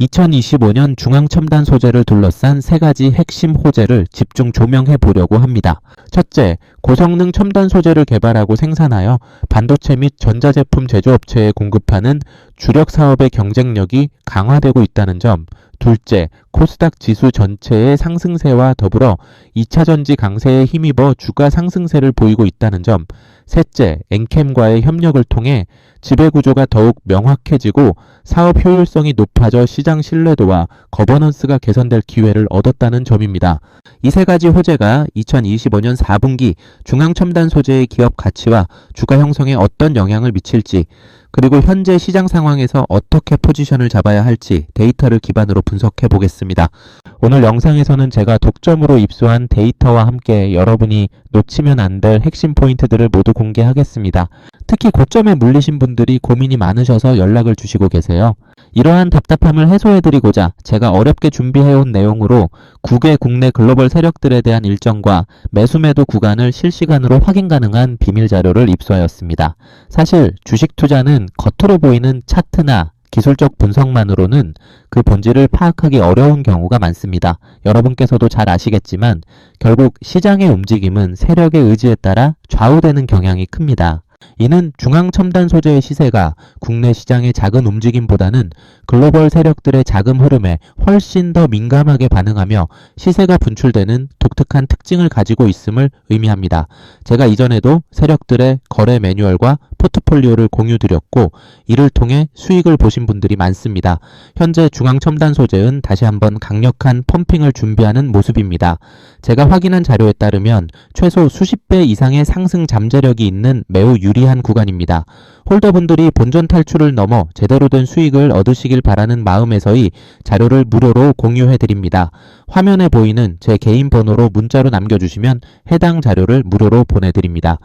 2025년 중앙첨단 소재를 둘러싼 세 가지 핵심 호재를 집중 조명해 보려고 합니다. 첫째, 고성능 첨단 소재를 개발하고 생산하여 반도체 및 전자제품 제조업체에 공급하는 주력 사업의 경쟁력이 강화되고 있다는 점. 둘째, 코스닥 지수 전체의 상승세와 더불어 2차 전지 강세에 힘입어 주가 상승세를 보이고 있다는 점. 셋째, 엔캠과의 협력을 통해 지배 구조가 더욱 명확해지고 사업 효율성이 높아져 시장 신뢰도와 거버넌스가 개선될 기회를 얻었다는 점입니다. 이 세 가지 호재가 2025년 4분기 중앙첨단 소재의 기업 가치와 주가 형성에 어떤 영향을 미칠지, 그리고 현재 시장 상황에서 어떻게 포지션을 잡아야 할지 데이터를 기반으로 분석해 보겠습니다. 오늘 영상에서는 제가 독점으로 입수한 데이터와 함께 여러분이 놓치면 안 될 핵심 포인트들을 모두 공개하겠습니다. 특히 고점에 물리신 분들이 고민이 많으셔서 연락을 주시고 계세요. 이러한 답답함을 해소해드리고자 제가 어렵게 준비해온 내용으로 국외 국내 글로벌 세력들에 대한 일정과 매수매도 구간을 실시간으로 확인 가능한 비밀 자료를 입수하였습니다. 사실 주식 투자는 겉으로 보이는 차트나 기술적 분석만으로는 그 본질을 파악하기 어려운 경우가 많습니다. 여러분께서도 잘 아시겠지만 결국 시장의 움직임은 세력의 의지에 따라 좌우되는 경향이 큽니다. 이는 중앙 첨단 소재의 시세가 국내 시장의 작은 움직임보다는 글로벌 세력들의 자금 흐름에 훨씬 더 민감하게 반응하며 시세가 분출되는 독특한 특징을 가지고 있음을 의미합니다. 제가 이전에도 세력들의 거래 매뉴얼과 포트폴리오를 공유드렸고 이를 통해 수익을 보신 분들이 많습니다. 현재 중앙 첨단 소재는 다시 한번 강력한 펌핑을 준비하는 모습입니다. 제가 확인한 자료에 따르면 최소 수십 배 이상의 상승 잠재력이 있는 매우 유리한 구간입니다. 홀더분들이 본전 탈출을 넘어 제대로 된 수익을 얻으시길 바라는 마음에서의 자료를 무료로 공유해 드립니다. 화면에 보이는 제 개인 번호로 문자로 남겨주시면 해당 자료를 무료로 보내드립니다.